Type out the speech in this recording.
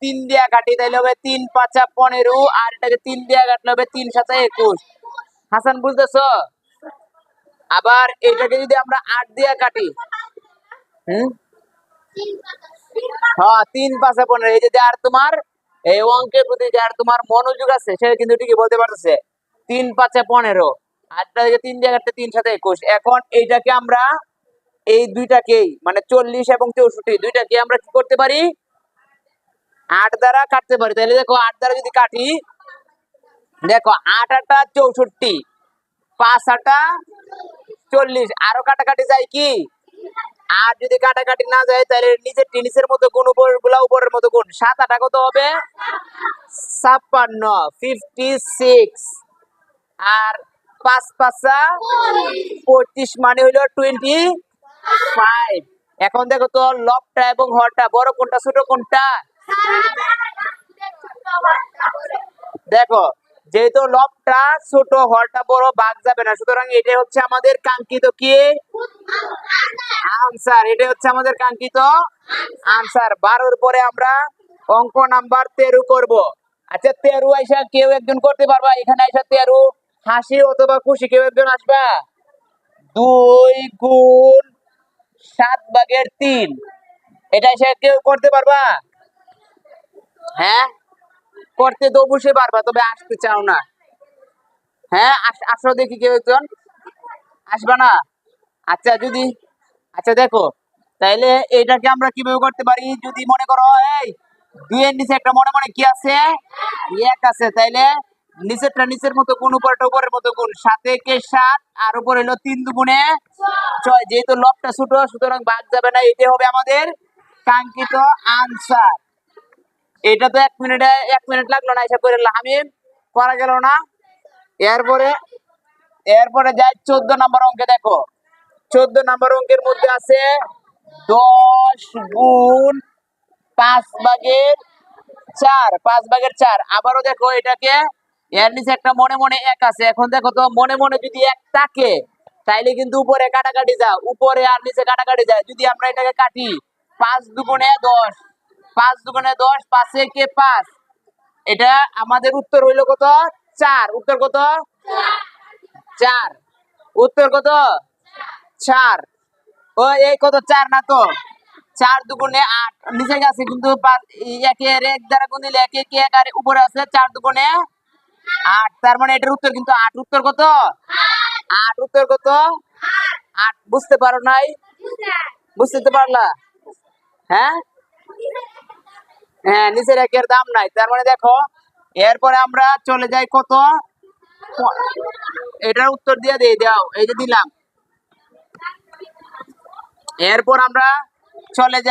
তিন দিয়া কাটি তাহলে হবে তিন পাঁচা পনেরো আর এটাকে তিন দিয়া কাটলে হবে তিন সাথে একুশ। হাসান, বুঝতেছ? আবার এটাকে যদি আমরা আট দিয়া কাটি, হুম? হ্যাঁ তিন পাঁচা পনেরো, এই যদি আর তোমার, এই অঙ্কের প্রতি যার তোমার মনোযোগ আছে, সে কিন্তু ঠিকই বলতে পারতেছে। তিন পাঁচে পনেরো আটটা থেকে তিন জায়গাতে তিন সাথে একুশ। এখন এইটাকে আমরা, এই দুইটাকেই মানে চল্লিশ এবং চৌষট্টি, দুইটাকে আমরা কি করতে পারি? আট দ্বারা কাটতে পারি। তাহলে দেখো আট দ্বারা যদি কাটি, দেখো আট আটা চৌষট্টি, পাঁচ আটা চল্লিশ। আরও কাটাকাটি যায় কি? আর যদি কাটাকাটি না যায়, তাহলে নিচের টিনিসের মতো গুণ উপরেরগুলা উপরের মতো গুণ। সাত আটা কত হবে? ছাপ্পান্ন ফিফটি সিক্স আর পাঁচ পাঁচা পঁচিশ মানে হইল টোয়েন্টি ফাইভ এখন দেখো তো লবটা এবং হরটা, বড় কোনটা, ছোট কোনটা? দেখো, যেহেতু লবটা ছোট হরটা বড়, বাঘ যাবে না। সুতরাং এটাই হচ্ছে আমাদের কাঙ্ক্ষিত কি? আনসার এটাই হচ্ছে আমাদের কাঙ্ক্ষিত আনসার বারোর পরে আমরা অঙ্ক নাম্বার তেরো করব। আচ্ছা তেরু আইসা কেউ একজন করতে পারবা? এখানে আইসা তেরু, হাসি অথবা খুশি, কেউ একজন আসবা? দুই গুণ সাত ভাগের তিন। এটা এসে কেউ করতে পারবা? হ্যাঁ? করতে তো অবশ্যই পারবা তবে আসতে চাও না। হ্যাঁ আসো দেখি কেউ একজন। আসবা না? আচ্ছা যদি আচ্ছা দেখো, তাইলে এটাকে আমরা কীভাবে করতে পারি? যদি মনে করো, এই, দুইয়ের নিচে একটা মনে মনে কি আছে? এক আছে, তাইলে নিচেরটা নিচের মতো গুণ উপরটা উপরের মতো গুণ। সাথে কে সাত, আর উপর হলো তিন দুগুণে ছয়। যেহেতু লবটা ছোট, সুতরাং বাদ যাবে না এটা হবে আমাদের কাঙ্ক্ষিত আনসার এটা তো এক মিনিটে, এক মিনিট লাগল না এসব করে আমি করা গেল না। এরপরে এরপরে যাই চোদ্দ নম্বর অঙ্কে, দেখো। চোদ্দ নম্বর অঙ্কের মধ্যে আছে দশ গুণ পাঁচ ভাগের চার, পাঁচ ভাগের চার। আবারও দেখো এটাকে, এর নিচে একটা মনে মনে এক আছে। এখন দেখো তো, মনে মনে যদি এক থাকে, তাইলে কিন্তু উপরে কাটাকাটি যা উপরে আর নিচে কাটাকাটি যায়। যদি আমরা এটাকে কাটি, পাঁচ দুগুণে দশ পাঁচ দুগুণে দশ, পাঁচে কে পাঁচ। এটা আমাদের উত্তর হইল কত? চার। উত্তর কত? চার। উত্তর কত? চার। ও, এই কত? চার না তো? চার দুগুণে আট। নিচে গেছে কিন্তু এক দ্বারা গুণ দিলে এক এক এক উপরে আছে? চার দুগুণে আট। তার মানে এটার উত্তর কিন্তু আট। উত্তর কত? আট। উত্তর কত? আট। বুঝতে পারো নাই? বুঝতে পারলা? হ্যাঁ? হ্যাঁ নিচের একের দাম নাই। তার মানে দেখো, এরপরে আমরা চলে যাই কত? এটার উত্তর দিয়ে দিয়ে দাও, এই যে দিলাম। এরপর আমরা চলে যাই